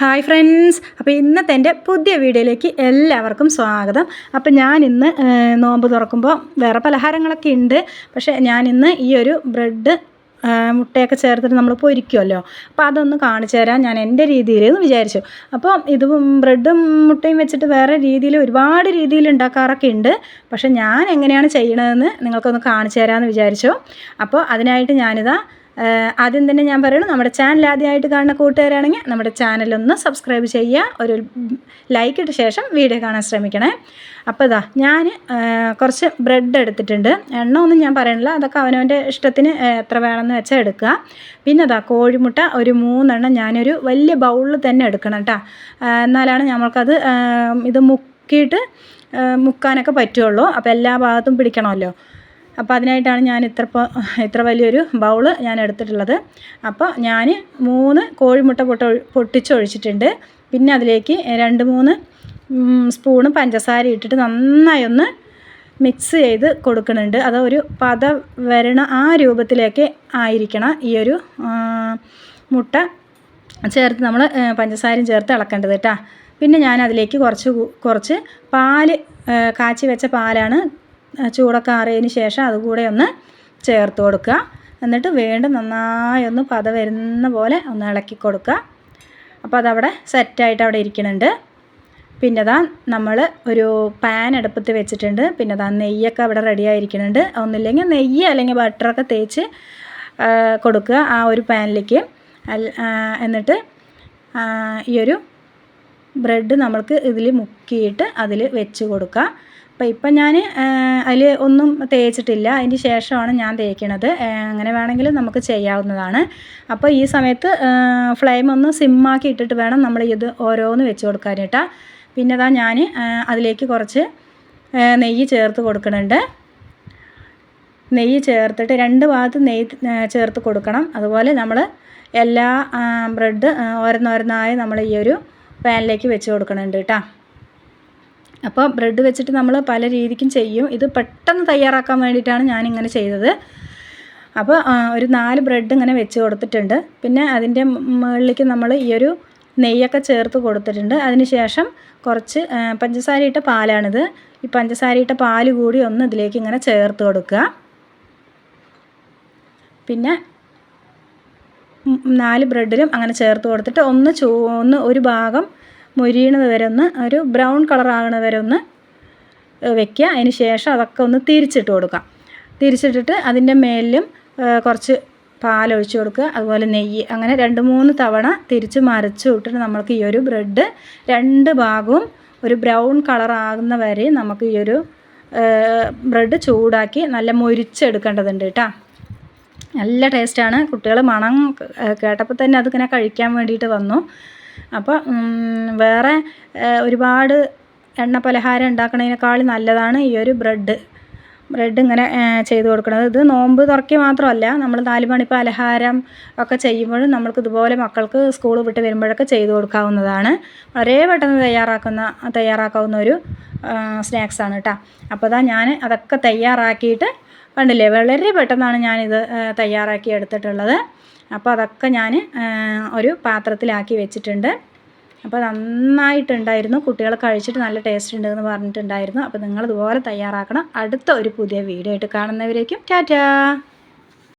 Hi friends അപ്പോൾ ഇന്നത്തെ എന്റെ പുതിയ വീഡിയോയിലേക്ക് എല്ലാവർക്കും സ്വാഗതം. അപ്പോൾ ഞാൻ ഇന്ന് നോമ്പ് തുറക്കുമ്പോൾ വേറെ പലഹാരങ്ങളൊക്കെ ഉണ്ട്. പക്ഷേ ഞാൻ ഇന്ന് ഈ ഒരു ബ്രെഡ് മുട്ടയൊക്കെ ചേർത്തിട്ട് നമ്മൾ പൊരിക്കുമല്ലോ അപ്പോൾ അതൊന്ന് കാണിച്ചു തരാൻ ഞാൻ എന്റെ രീതിയിൽ എന്ന് വിചാരിച്ചു. അപ്പോൾ ഇത് ബ്രെഡും മുട്ടയും വെച്ചിട്ട് വേറെ രീതിയിൽ ഒരുപാട് രീതിയിൽ ഉണ്ടാക്കാറൊക്കെ ഉണ്ട്. പക്ഷേ ഞാൻ എങ്ങനെയാണ് ചെയ്യണതെന്ന് നിങ്ങൾക്കൊന്ന് കാണിച്ചു തരാമെന്ന് വിചാരിച്ചു. അപ്പോൾ അതിനായിട്ട് ഞാനിതാ ആദ്യം തന്നെ ഞാൻ പറയുന്നു നമ്മുടെ ചാനൽ ആദ്യമായിട്ട് കാണുന്ന കൂട്ടുകാരാണെങ്കിൽ നമ്മുടെ ചാനലൊന്ന് സബ്സ്ക്രൈബ് ചെയ്യുക ഒരു ലൈക്ക് ഇട്ട ശേഷം വീഡിയോ കാണാൻ ശ്രമിക്കണേ. അപ്പോൾ ഇതാ ഞാൻ കുറച്ച് ബ്രെഡ് എടുത്തിട്ടുണ്ട്. എണ്ണ ഒന്നും ഞാൻ പറയണില്ല അതൊക്കെ അവനവന്റെ ഇഷ്ടത്തിന് എത്ര വേണമെന്ന് വെച്ചാൽ എടുക്കുക. പിന്നെ അതാ കോഴിമുട്ട ഒരു മൂന്നെണ്ണം ഞാനൊരു വലിയ ബൗളിൽ തന്നെ എടുക്കണം കേട്ടോ എന്നാലാണ് നമ്മൾക്കത് ഇത് മുക്കിയിട്ട് മുക്കാനൊക്കെ പറ്റുള്ളൂ. അപ്പോൾ എല്ലാ ഭാഗത്തും പിടിക്കണമല്ലോ. അപ്പോൾ അതിനായിട്ടാണ് ഞാൻ ഇത്ര ഇത്ര വലിയൊരു ബൗൾ ഞാൻ എടുത്തിട്ടുള്ളത്. അപ്പോൾ ഞാൻ മൂന്ന് കോഴിമുട്ട പൊട്ട പൊട്ടിച്ചൊഴിച്ചിട്ടുണ്ട്. പിന്നെ അതിലേക്ക് രണ്ട് മൂന്ന് സ്പൂണ് പഞ്ചസാര ഇട്ടിട്ട് നന്നായി ഒന്ന് മിക്സ് ചെയ്ത് കൊടുക്കുന്നുണ്ട്. അത് ഒരു പത വരണ ആ രൂപത്തിലേക്ക് ആയിരിക്കണം ഈ ഒരു മുട്ട ചേർത്ത് നമ്മൾ പഞ്ചസാരയും ചേർത്ത് ഇളക്കേണ്ടത് കേട്ടോ. പിന്നെ ഞാൻ അതിലേക്ക് കുറച്ച് കുറച്ച് പാൽ കാച്ചി വെച്ച പാലാണ് ചൂടൊക്കെ ആറിയതിന് ശേഷം അതുകൂടെ ഒന്ന് ചേർത്ത് കൊടുക്കുക. എന്നിട്ട് വീണ്ടും നന്നായി ഒന്ന് പത വരുന്ന പോലെ ഒന്ന് ഇളക്കി കൊടുക്കുക. അപ്പോൾ അതവിടെ സെറ്റായിട്ട് അവിടെ ഇരിക്കുന്നുണ്ട്. പിന്നെ ദാ നമ്മൾ ഒരു പാൻ അടുപ്പത്ത് വെച്ചിട്ടുണ്ട്. പിന്നെ ദാ നെയ്യൊക്കെ അവിടെ റെഡി ആയിരിക്കുന്നുണ്ട്. ഒന്നില്ലെങ്കിൽ നെയ്യ് അല്ലെങ്കിൽ ബട്ടറൊക്കെ തേച്ച് കൊടുക്കുക ആ ഒരു പാനിലേക്ക് എന്നിട്ട് ഈ ഒരു ബ്രെഡ് നമ്മൾക്ക് ഇതിൽ മുക്കിയിട്ട് അതിൽ വെച്ച് കൊടുക്കുക. അപ്പോൾ ഇപ്പം ഞാൻ അതിൽ ഒന്നും തേച്ചിട്ടില്ല. അതിന് ശേഷമാണ് ഞാൻ തേക്കണത്. അങ്ങനെ വേണമെങ്കിൽ നമുക്ക് ചെയ്യാവുന്നതാണ്. അപ്പോൾ ഈ സമയത്ത് ഫ്ലെയിം ഒന്ന് സിമ്മാക്കി ഇട്ടിട്ട് വേണം നമ്മൾ ഇത് ഓരോന്ന് വെച്ച് കൊടുക്കാനായിട്ട് പിന്നെ അതാ ഞാൻ അതിലേക്ക് കുറച്ച് നെയ്യ് ചേർത്ത് കൊടുക്കുന്നുണ്ട് നെയ്യ് ചേർത്തിട്ട് രണ്ട് ഭാഗത്ത് നെയ്യ് ചേർത്ത് കൊടുക്കണം. അതുപോലെ നമ്മൾ എല്ലാ ബ്രെഡ് ഓരോന്നോരോന്നായി നമ്മൾ ഈ ഒരു പാനിലേക്ക് വെച്ച് കൊടുക്കണുണ്ട് കേട്ടോ. അപ്പോൾ ബ്രെഡ് വെച്ചിട്ട് നമ്മൾ പല രീതിക്കും ചെയ്യും. ഇത് പെട്ടെന്ന് തയ്യാറാക്കാൻ വേണ്ടിയിട്ടാണ് ഞാനിങ്ങനെ ചെയ്തത്. അപ്പോൾ ഒരു നാല് ബ്രെഡ് ഇങ്ങനെ വെച്ച് കൊടുത്തിട്ടുണ്ട്. പിന്നെ അതിന്റെ മുകളിലേക്ക് നമ്മൾ ഈ ഒരു നെയ്യൊക്കെ ചേർത്ത് കൊടുത്തിട്ടുണ്ട്. അതിന് ശേഷം കുറച്ച് പഞ്ചസാര ഇട്ട പാലാണിത്. ഈ പഞ്ചസാര ഇട്ട പാൽ കൂടി ഒന്ന് ഇതിലേക്ക് ഇങ്ങനെ ചേർത്ത് കൊടുക്കുക. പിന്നെ നാല് ബ്രെഡിലും അങ്ങനെ ചേർത്ത് കൊടുത്തിട്ട് ഒന്ന് ചൂ ഒന്ന് ഒരു ഭാഗം മൊരിയണത് വരെ ഒന്ന് ഒരു ബ്രൗൺ കളർ ആകണത് വരെ ഒന്ന് വെക്കുക. അതിന് ശേഷം അതൊക്കെ ഒന്ന് തിരിച്ചിട്ട് കൊടുക്കാം. തിരിച്ചിട്ടിട്ട് അതിന്റെ മേലിലും കുറച്ച് പാലൊഴിച്ച് കൊടുക്കുക. അതുപോലെ നെയ്യ്. അങ്ങനെ രണ്ട് മൂന്ന് തവണ തിരിച്ച് മറിച്ച് വിട്ടിട്ട് നമുക്ക് ഈ ഒരു ബ്രെഡ് രണ്ട് ഭാഗവും ഒരു ബ്രൗൺ കളർ ആകുന്ന വരെ നമുക്ക് ഈ ഒരു ബ്രെഡ് ചൂടാക്കി നല്ല മൊരിച്ചെടുക്കേണ്ടതുണ്ട് കേട്ടോ. നല്ല ടേസ്റ്റാണ്. കുട്ടികൾ മണം കേട്ടപ്പോൾ തന്നെ അതിങ്ങനെ കഴിക്കാൻ വേണ്ടിയിട്ട് വന്നു. അപ്പോൾ വേറെ ഒരുപാട് എണ്ണ പലഹാരം ഉണ്ടാക്കുന്നതിനേക്കാളും നല്ലതാണ് ഈ ഒരു ബ്രെഡ്. ബ്രെഡ് ഇങ്ങനെ ചെയ്ത് കൊടുക്കുന്നത് ഇത് നോമ്പ് തുറക്കി മാത്രമല്ല നമ്മൾ നാല് മണി പലഹാരം ഒക്കെ ചെയ്യുമ്പോഴും നമ്മൾക്ക് ഇതുപോലെ മക്കൾക്ക് സ്കൂൾ വിട്ട് വരുമ്പോഴൊക്കെ ചെയ്ത് കൊടുക്കാവുന്നതാണ്. വളരെ പെട്ടെന്ന് തയ്യാറാക്കുന്ന തയ്യാറാക്കാവുന്ന ഒരു സ്നാക്സാണ് കേട്ടോ അപ്പോൾ അതാ ഞാൻ അതൊക്കെ തയ്യാറാക്കിയിട്ട് കണ്ടില്ലേ വളരെ പെട്ടെന്നാണ് ഞാനിത് തയ്യാറാക്കി എടുത്തിട്ടുള്ളത്. അപ്പോൾ അതൊക്കെ ഞാൻ ഒരു പാത്രത്തിലാക്കി വെച്ചിട്ടുണ്ട്. അപ്പോൾ നന്നായിട്ടുണ്ടായിരുന്നു. കുട്ടികൾ കഴിച്ചിട്ട് നല്ല ടേസ്റ്റ് ഉണ്ടെന്ന് പറഞ്ഞിട്ടുണ്ടായിരുന്നു. അപ്പോൾ നിങ്ങൾ ഇതുപോലെ തയ്യാറാക്കണം. അടുത്ത ഒരു പുതിയ വീഡിയോ ആയിട്ട് കാണുന്നവരേക്കും ടാറ്റാ!